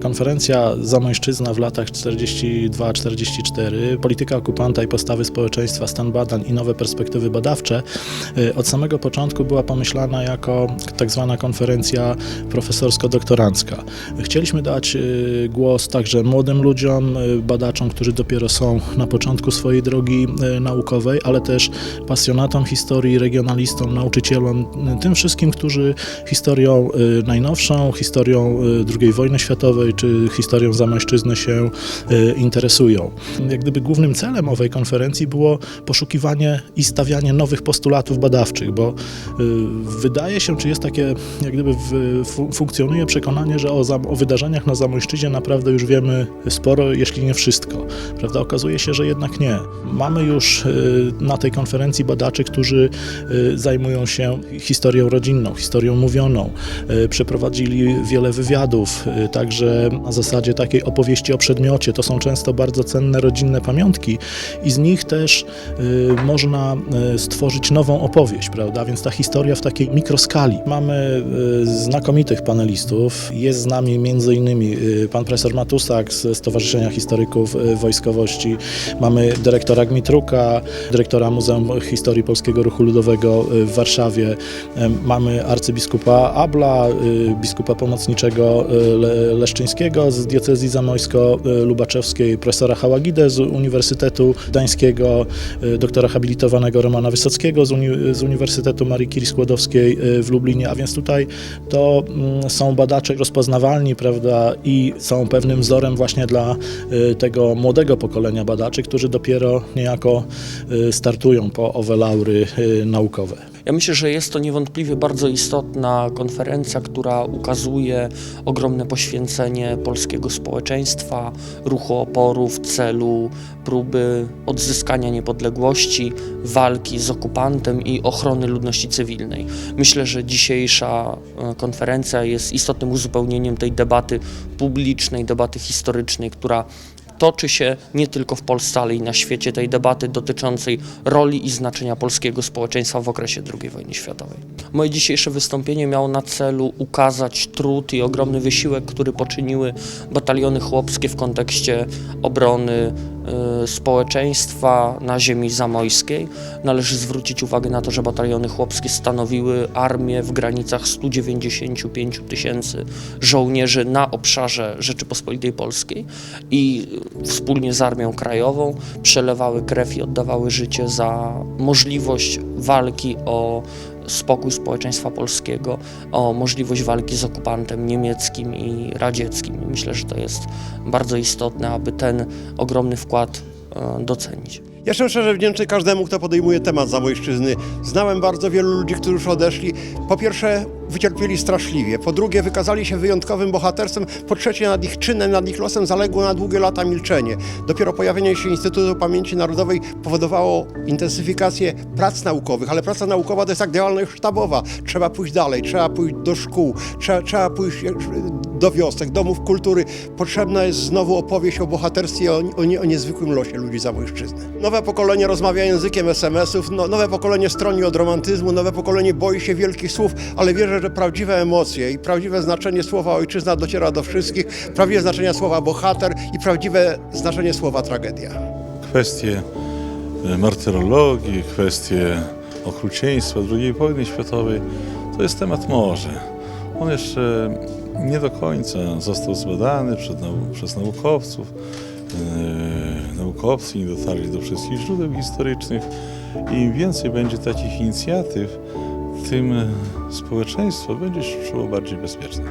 Konferencja Zamojszczyzna w latach 42-44, polityka okupanta i postawy społeczeństwa, stan badań i nowe perspektywy badawcze y, od samego początku była pomyślana jako tak zwana konferencja profesorsko-doktorancka. Chcieliśmy dać y, głos także młodym ludziom, y, badaczom, którzy dopiero są na początku swojej drogi naukowej, ale też pasjonatom historii, regionalistom, nauczycielom, tym wszystkim, którzy historią najnowszą, historią II wojny światowej czy historią Zamojszczyzny się y, interesują. Jak gdyby głównym celem owej konferencji było poszukiwanie i stawianie nowych postulatów badawczych, bo y, wydaje się, czy jest takie, jak gdyby funkcjonuje przekonanie, że o, o wydarzeniach na Zamojszczyźnie naprawdę już wiemy sporo, jeśli nie wszystko. Prawda? Okazuje się, że jednak nie. Mamy już y, na tej konferencji badaczy, którzy zajmują się historią rodzinną, historią mówioną, przeprowadzili wiele wywiadów, także na zasadzie takiej opowieści o przedmiocie. To są często bardzo cenne rodzinne pamiątki i z nich też y, można y, stworzyć nową opowieść, prawda? Więc ta historia w takiej mikroskali. Mamy y, znakomitych panelistów. Jest z nami między innymi pan profesor Matusak z Stowarzyszenia Historyków Wojskowości. Mamy dyrektora Gmitruka, dyrektora Muzeum Historii Polskiego Ruchu Ludowego w Warszawie. Mamy arcybiskupa Abla, biskupa pomocniczego y, Z diecezji zamojsko-lubaczewskiej, profesora Hałagidę z Uniwersytetu Gdańskiego, y, doktora habilitowanego Romana Wysockiego z, uni- z Uniwersytetu Marii Curie Skłodowskiej y, w Lublinie, a więc tutaj to mm, są badacze rozpoznawalni, prawda, i są pewnym wzorem właśnie dla y, tego młodego pokolenia badaczy, którzy dopiero niejako startują po owe laury naukowe. Ja myślę, że jest to niewątpliwie bardzo istotna konferencja, która ukazuje ogromne poświęcenie polskiego społeczeństwa, ruchu oporu w celu próby odzyskania niepodległości, walki z okupantem i ochrony ludności cywilnej. Myślę, że dzisiejsza e, konferencja jest istotnym uzupełnieniem tej debaty publicznej, debaty historycznej, która toczy się nie tylko w Polsce, ale i na świecie tej debaty dotyczącej roli i znaczenia polskiego społeczeństwa w okresie II wojny światowej. Moje dzisiejsze wystąpienie miało na celu ukazać trud i ogromny wysiłek, który poczyniły bataliony chłopskie w kontekście obrony y, społeczeństwa na ziemi zamojskiej. Należy zwrócić uwagę na to, że bataliony chłopskie stanowiły armię w granicach 195 tysięcy żołnierzy na obszarze Rzeczypospolitej Polskiej i wspólnie z Armią Krajową przelewały krew i oddawały życie za możliwość walki o spokój społeczeństwa polskiego, o możliwość walki z okupantem niemieckim i radzieckim. Myślę, że to jest bardzo istotne, aby ten ogromny wkład e, docenić. Jestem szczerze wdzięczny każdemu, kto podejmuje temat Zamojszczyzny. Znałem bardzo wielu ludzi, którzy już odeszli. Po pierwsze, wycierpieli straszliwie. Po drugie, wykazali się wyjątkowym bohaterstwem. Po trzecie, nad ich czynem, nad ich losem zaległo na długie lata milczenie. Dopiero pojawienie się Instytutu Pamięci Narodowej powodowało intensyfikację prac naukowych, ale praca naukowa to jest tak działalność sztabowa. Trzeba pójść dalej, trzeba pójść do szkół, trzeba, trzeba pójść do wiosek, domów kultury. Potrzebna jest znowu opowieść o bohaterstwie, o, o, o niezwykłym losie ludzi Zamojszczyzny. Nowe pokolenie rozmawia językiem SMS-ów, no, nowe pokolenie stroni od romantyzmu, nowe pokolenie boi się wielkich słów, ale wierzę, że prawdziwe emocje i prawdziwe znaczenie słowa ojczyzna dociera do wszystkich, prawdziwe znaczenie słowa bohater i prawdziwe znaczenie słowa tragedia. kwestie e, martyrologii, kwestie okrucieństwa II wojny światowej, to jest temat morze. On jeszcze nie do końca został zbadany przez naukowców. E, naukowcy nie dotarli do wszystkich źródeł historycznych. I im więcej będzie takich inicjatyw, tym e, społeczeństwo będzie się czuło bardziej bezpieczne.